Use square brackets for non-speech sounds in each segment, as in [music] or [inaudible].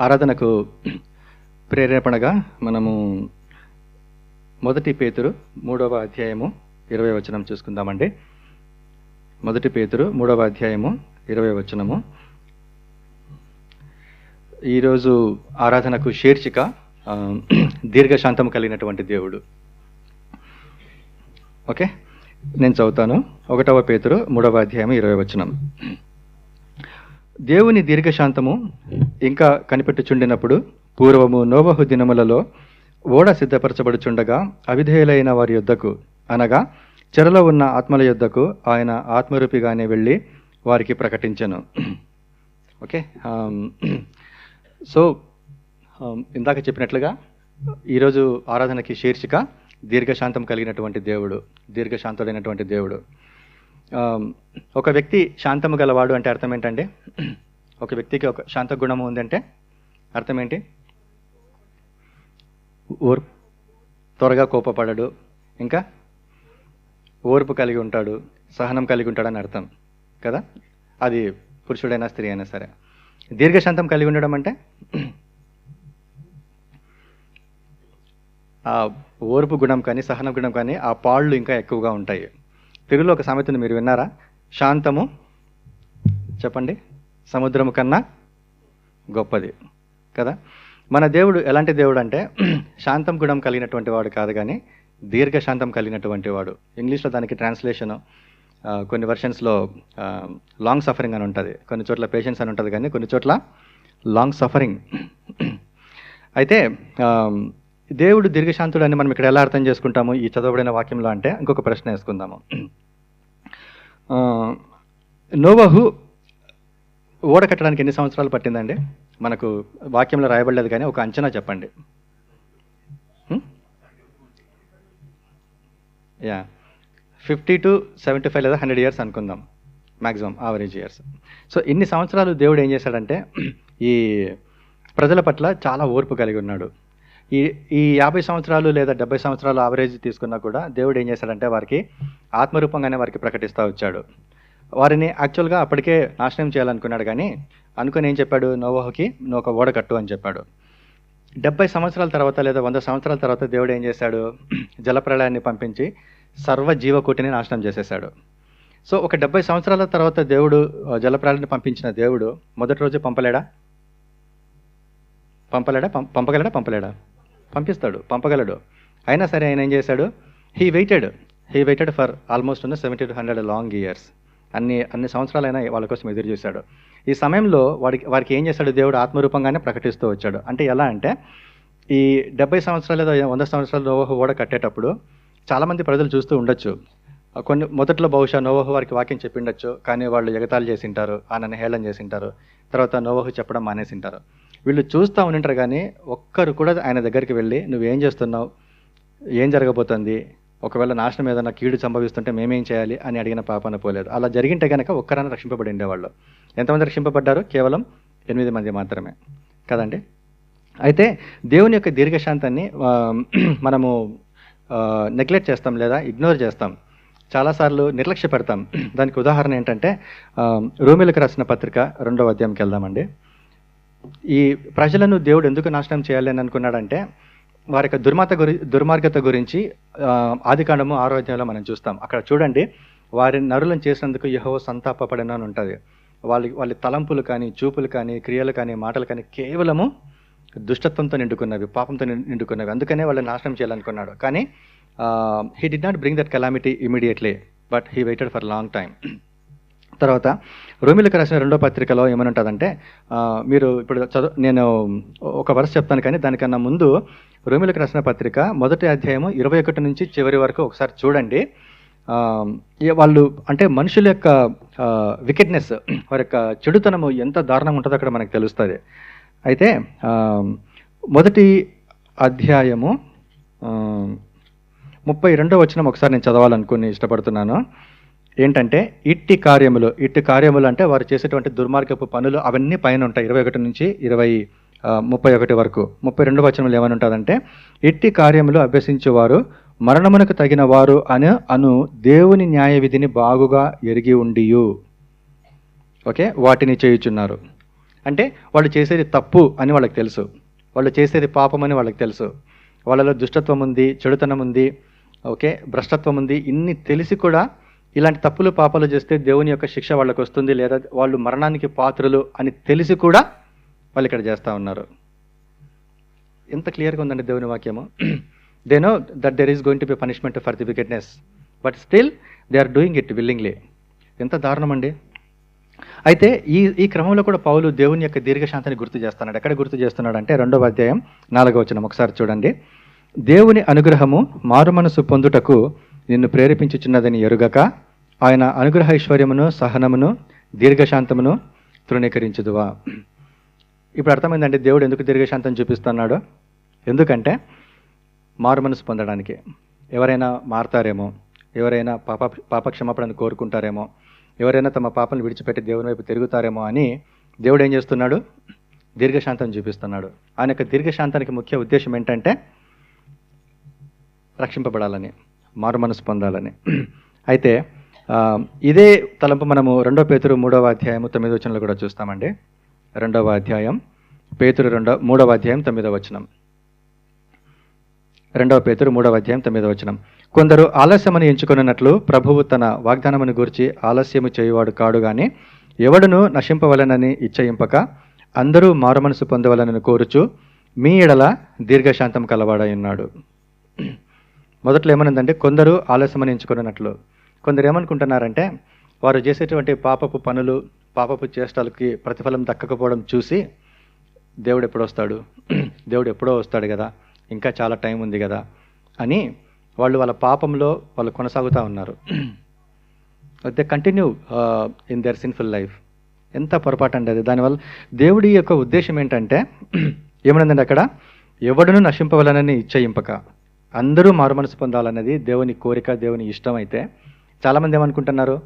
ఆరాధనకు ప్రేరేపణగా మనము మొదటి పేతురు మూడవ అధ్యాయము ఇరవై వచనం చూసుకుందామండి. మొదటి పేతురు మూడవ అధ్యాయము ఇరవై వచనము. ఈరోజు ఆరాధనకు శీర్షిక దీర్ఘశాంతం కలిగినటువంటి దేవుడు. ఓకే? నేను చదువుతాను. ఒకటవ పేతురు మూడవ అధ్యాయం ఇరవై వచనం. దేవుని దీర్ఘశాంతము ఇంకా కనిపెట్టుచుండినప్పుడు పూర్వము నోవహు దినములలో ఓడ సిద్ధపరచబడుచుండగా అవిధేయులైన వారి యొద్దకు అనగా చెరలో ఉన్న ఆత్మల యొద్దకు ఆయన ఆత్మరూపిగానే వెళ్ళి వారికి ప్రకటించను. ఓకే సో ఇందాక చెప్పినట్లుగా ఈరోజు ఆరాధనకి శీర్షిక దీర్ఘశాంతం కలిగినటువంటి దేవుడు దీర్ఘశాంతుడైనటువంటి దేవుడు. ఒక వ్యక్తి శాంతము గలవాడు అంటే అర్థం ఏంటంటే ఒక వ్యక్తికి ఒక శాంత గుణము ఉందంటే అర్థం ఏంటి? ఓర్ త్వరగా కోపపడడు ఇంకా ఓర్పు కలిగి ఉంటాడు సహనం కలిగి ఉంటాడని అర్థం కదా? అది పురుషుడైనా స్త్రీ అయినా సరే. దీర్ఘశాంతం కలిగి ఉండడం అంటే ఆ ఓర్పు గుణం కానీ సహన గుణం కానీ ఆ పాళ్ళు ఇంకా ఎక్కువగా ఉంటాయి. తెలుగులో ఒక సామెతను మీరు విన్నారా? శాంతము చెప్పండి సముద్రము కన్నా గొప్పది కదా? మన దేవుడు ఎలాంటి దేవుడు అంటే [clears throat] శాంతం గుణం కలిగినటువంటి వాడు కాదు కానీ దీర్ఘశాంతం కలిగినటువంటి వాడు. ఇంగ్లీష్లో దానికి ట్రాన్స్లేషను కొన్ని వర్షన్స్లో లాంగ్ సఫరింగ్ అని ఉంటుంది. కొన్ని చోట్ల పేషెన్స్ అని ఉంటుంది కానీ కొన్ని చోట్ల లాంగ్ సఫరింగ్ [clears throat] అయితే దేవుడు దీర్ఘశాంతుడు అని మనం ఇక్కడ ఎలా అర్థం చేసుకుంటాము ఈ చదవబడిన వాక్యంలో అంటే ఇంకొక ప్రశ్న వేసుకుందాము. నోవహు ఓడ కట్టడానికి ఎన్ని సంవత్సరాలు పట్టిందండి? మనకు వాక్యంలో రాయబడలేదు కానీ ఒక అంచనా చెప్పండి. Yeah. Fifty to seventy five లేదా హండ్రెడ్ ఇయర్స్ అనుకుందాం. Maximum average years. సో ఇన్ని సంవత్సరాలు దేవుడు ఏం చేశాడంటే ఈ ప్రజల పట్ల చాలా ఓర్పు కలిగి ఉన్నాడు. ఈ ఈ యాభై సంవత్సరాలు లేదా డెబ్బై సంవత్సరాలు ఆవరేజ్ తీసుకున్నా కూడా దేవుడు ఏం చేశాడంటే వారికి ఆత్మరూపంగానే వారికి ప్రకటిస్తూ వచ్చాడు. వారిని యాక్చువల్గా అప్పటికే నాశనం చేయాలనుకున్నాడు కానీ అనుకుని ఏం చెప్పాడు? నోవహుకి నువ్వు ఒక ఓడ కట్టు అని చెప్పాడు. డెబ్బై సంవత్సరాల తర్వాత లేదా వంద సంవత్సరాల తర్వాత దేవుడు ఏం చేశాడు? జలప్రళయాన్ని పంపించి సర్వ జీవకోటిని నాశనం చేసేశాడు. సో ఒక డెబ్బై సంవత్సరాల తర్వాత దేవుడు ఆ, జలప్రళయాన్ని పంపించిన దేవుడు మొదటి రోజు పంపలేడా? పంపలేడా? పం- పంపగలడా? పంపలేడా? పంపిస్తాడు పంపగలడు. అయినా సరే ఆయన ఏం చేశాడు? He waited he waited for almost ఉన్న seventy to hundred long years అన్ని అన్ని సంవత్సరాలైనా వాళ్ళ కోసం ఎదురు చూశాడు. ఈ సమయంలో వాడికి వారికి ఏం చేశాడు? దేవుడు ఆత్మరూపంగానే ప్రకటిస్తూ వచ్చాడు. అంటే ఎలా అంటే ఈ డెబ్బై సంవత్సరాలు లేదా వంద సంవత్సరాలు నోవహు ఓడ కట్టేటప్పుడు చాలామంది ప్రజలు చూస్తూ ఉండొచ్చు. కొన్ని మొదట్లో బహుశా నోవహు వారికి వాక్యం చెప్పిండొచ్చు కానీ వాళ్ళు ఎగతాళి చేసింటారు ఆయనని హేళన చేసింటారు తర్వాత నోవహు చెప్పడం మానేసింటారు వీళ్ళు చూస్తూ ఉంటారు కానీ ఒక్కరు కూడా ఆయన దగ్గరికి వెళ్ళి నువ్వేం చేస్తున్నావు? ఏం జరగబోతుంది? ఒకవేళ నాశనం ఏదైనా కీడు సంభవిస్తుంటే మేమేం చేయాలి? అని అడిగిన పాపన పోలేదు. అలా జరిగింటే కనుక ఒక్కరైనా రక్షింపబడి ఉండేవాళ్ళు. ఎంతమంది రక్షింపబడ్డారు? కేవలం ఎనిమిది మంది మాత్రమే. కదండి? అయితే దేవుని యొక్క దీర్ఘశాంతాన్ని [clears throat] మనము నెగ్లెక్ట్ చేస్తాం లేదా ఇగ్నోర్ చేస్తాం. చాలాసార్లు నిర్లక్ష్య పెడతాం. [clears throat] దానికి ఉదాహరణ ఏంటంటే రూమిలకు రోమిలకు రాసిన పత్రిక రెండవ అధ్యాయంకి వెళ్దామండి. ఈ ప్రజలను దేవుడు ఎందుకు నాశనం చేయాలని అనుకున్నాడంటే వారి యొక్క దుర్మాత గురి దుర్మార్గత గురించి ఆదికాండము ఆరోగ్యంలో మనం చూస్తాం. అక్కడ చూడండి వారి నరులను చేసినందుకు యహో సంతాపపడిన అని ఉంటుంది. వాళ్ళ వాళ్ళ తలంపులు కానీ చూపులు కానీ క్రియలు కానీ మాటలు కానీ కేవలము దుష్టత్వంతో నిండుకున్నవి పాపంతో నిండుకున్నవి. అందుకనే వాళ్ళు నాశనం చేయాలనుకున్నాడు. కానీ he did not bring that calamity immediately but he waited for long time తర్వాత రోమిలకు రాసిన రెండో పత్రికలో ఏమనుంటుందంటే మీరు ఇప్పుడు చదువు నేను ఒక వరుస చెప్తాను కానీ దానికన్నా ముందు రోమిలకు రాసిన పత్రిక మొదటి అధ్యాయము ఇరవై ఒకటి నుంచి చివరి వరకు ఒకసారి చూడండి. వాళ్ళు అంటే మనుషుల యొక్క వికెట్నెస్ వారి యొక్క చెడుతనము ఎంత దారుణంగా ఉంటుందో అక్కడ మనకు తెలుస్తుంది. అయితే మొదటి అధ్యాయము ముప్పై రెండో వచ్చిన ఒకసారి నేను చదవాలనుకుని ఇష్టపడుతున్నాను. ఏంటంటే ఇట్టి కార్యములు ఇట్టి కార్యములు అంటే వారు చేసేటువంటి దుర్మార్గపు పనులు అవన్నీ పైన ఉంటాయి. ఇరవై ఒకటి నుంచి ఇరవై ముప్పై ఒకటి వరకు. ముప్పై రెండు వచనములు ఏమని ఉంటుందంటే ఇట్టి కార్యములు అభ్యసించేవారు మరణమునకు తగిన వారు అను అను దేవుని న్యాయ విధిని బాగుగా ఎరిగి ఉండియు. ఓకే? వాటిని చేయుచున్నారు. అంటే వాళ్ళు చేసేది తప్పు అని వాళ్ళకి తెలుసు. వాళ్ళు చేసేది పాపం అని వాళ్ళకి తెలుసు. వాళ్ళలో దుష్టత్వం ఉంది చెడుతనం ఉంది ఓకే? భ్రష్టత్వం ఉంది ఇన్ని తెలిసి కూడా ఇలాంటి తప్పులు పాపాలు చేస్తే దేవుని యొక్క శిక్ష వాళ్ళకు వస్తుంది లేదా వాళ్ళు మరణానికి పాత్రలు అని తెలిసి కూడా వాళ్ళు ఇక్కడ చేస్తూ ఉన్నారు. ఎంత క్లియర్గా ఉందండి దేవుని వాక్యము? They know that there is going to be punishment for the wickedness but still they are doing it willingly ఎంత దారుణం అండి అయితే ఈ ఈ క్రమంలో కూడా పౌలు దేవుని యొక్క దీర్ఘశాంతిని గుర్తు చేస్తున్నాడు. ఎక్కడ గుర్తు చేస్తున్నాడు అంటే రెండవ అధ్యాయం నాలుగవ వచనం. ఒకసారి చూడండి. దేవుని అనుగ్రహము మారు మనసు పొందుటకు నిన్ను ప్రేరేపించుచున్నదని ఎరుగక ఆయన అనుగ్రహ ఐశ్వర్యమును సహనమును దీర్ఘశాంతమును తృణీకరించుదువా. ఇప్పుడు అర్థమైందండి దేవుడు ఎందుకు దీర్ఘశాంతం చూపిస్తున్నాడు? ఎందుకంటే మారు మనసు పొందడానికి. ఎవరైనా మారతారేమో ఎవరైనా పాప పాపక్షమాపణను కోరుకుంటారేమో ఎవరైనా తమ పాపను విడిచిపెట్టి దేవుని వైపు తిరుగుతారేమో అని దేవుడు ఏం చేస్తున్నాడు? దీర్ఘశాంతం చూపిస్తున్నాడు. ఆయన యొక్క దీర్ఘశాంతానికి ముఖ్య ఉద్దేశం ఏంటంటే రక్షింపబడాలని. మారు మనసు పొందాలని అయితే ఇదే తలంపు మనము రెండో పేతురు మూడవ అధ్యాయము తొమ్మిదో వచనంలో కూడా చూస్తామండి. రెండవ అధ్యాయం పేతురు రెండో మూడవ అధ్యాయం తొమ్మిదవ వచనం. రెండవ పేతురు మూడవ అధ్యాయం తొమ్మిదవ వచనం. కొందరు ఆలస్యమని ఎంచుకున్నట్లు ప్రభువు తన వాగ్దానమును గురించి ఆలస్యము చేయువాడు కాడు గాని ఎవడును నశింపవలనని ఇచ్చయింపక అందరూ మారుమనసు పొందవలనని కోరుచు మీ ఎడల దీర్ఘశాంతం కలవాడై ఉన్నాడు. మొదట్లో ఏమనుందంటే కొందరు ఆలస్యమని ఎంచుకున్నట్లు. కొందరు ఏమనుకుంటున్నారంటే వారు చేసేటువంటి పాపపు పనులు పాపపు చేష్టలకి ప్రతిఫలం దక్కకపోవడం చూసి దేవుడు ఎప్పుడు వస్తాడు. [clears throat] దేవుడు ఎప్పుడో వస్తాడు కదా. ఇంకా చాలా టైం ఉంది కదా. అని వాళ్ళు వాళ్ళ పాపంలో వాళ్ళు కొనసాగుతూ ఉన్నారు. They continue in their sinful life ఎంత పొరపాటు అండి అది. దానివల్ల దేవుడి యొక్క ఉద్దేశం ఏంటంటే [clears throat] ఏమన్నదండి అక్కడ? ఎవడును నశింపవలనని ఇచ్చయింపక అందరూ మారుమనసు పొందాలన్నది దేవుని కోరిక దేవుని ఇష్టం అయితే చాలామంది ఏమనుకుంటున్నారు?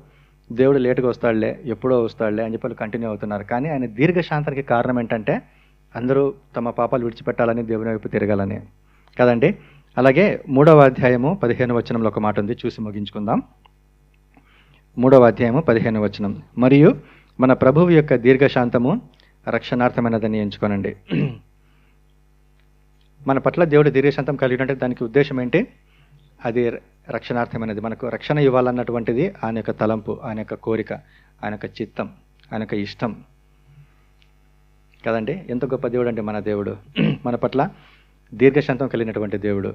దేవుడు లేటుగా వస్తాడులే ఎప్పుడో వస్తాడులే అని చెప్పి కంటిన్యూ అవుతున్నారు. కానీ ఆయన దీర్ఘశాంతానికి కారణం ఏంటంటే అందరూ తమ పాపాలు విడిచిపెట్టాలని దేవుని వైపు తిరగాలని. కదండి? అలాగే మూడవ అధ్యాయము పదిహేను వచనంలో ఒక మాట ఉంది చూసి ముగించుకుందాం. మూడవ అధ్యాయము పదిహేను వచనం. మరియు మన ప్రభువు యొక్క దీర్ఘశాంతము రక్షణార్థమైనదని ఎంచుకోనండి. మన పట్ల దేవుడు దీర్ఘశాంతం కలిగినట్టే దానికి ఉద్దేశం ఏంటి? అది రక్షణార్థమైనది. మనకు రక్షణ ఇవ్వాలన్నటువంటిది ఆయన యొక్క తలంపు ఆయన యొక్క కోరిక ఆయన యొక్క చిత్తం ఆయన యొక్క ఇష్టం. కదండి? ఎంత గొప్ప దేవుడు అంటే మన దేవుడు. [clears throat] మన పట్ల దీర్ఘశాంతం కలిగినటువంటి దేవుడు.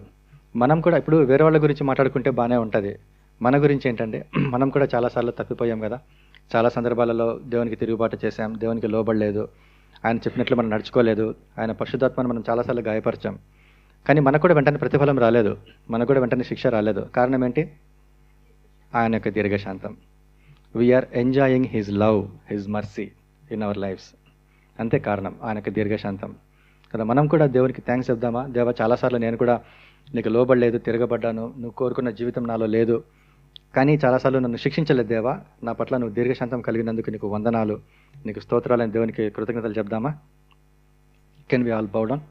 మనం కూడా ఇప్పుడు వేరే వాళ్ళ గురించి మాట్లాడుకుంటే బాగానే ఉంటుంది. మన గురించి ఏంటంటే [clears throat] మనం కూడా చాలాసార్లు తప్పిపోయాం కదా. చాలా సందర్భాలలో దేవునికి తిరుగుబాటు చేశాం. దేవునికి లోబడలేదు. ఆయన చెప్పినట్లు మనం నడుచుకోలేదు. ఆయన పరిశుద్ధాత్మను మనం చాలాసార్లు గాయపరిచాం. కానీ మనకు కూడా వెంటనే ప్రతిఫలం రాలేదు. మనకు కూడా వెంటనే శిక్ష రాలేదు. కారణం ఏంటి? ఆయన యొక్క దీర్ఘశాంతం. We're enjoying his love his mercy in our lives అంతే కారణం ఆయన యొక్క దీర్ఘశాంతం. కదా మనం కూడా దేవునికి థ్యాంక్స్ చెప్దామా? దేవా చాలాసార్లు నేను కూడా నీకు లోబడలేదు తిరగబడ్డాను. నువ్వు కోరుకున్న జీవితం నాలో లేదు. కానీ చాలాసార్లు నన్ను శిక్షించలేదు దేవా. నా పట్ల నువ్వు దీర్ఘశాంతం కలిగినందుకు నీకు వందనాలు. నీకు స్తోత్రాలని దేవునికి కృతజ్ఞతలు చెప్దామా? Can we all bow down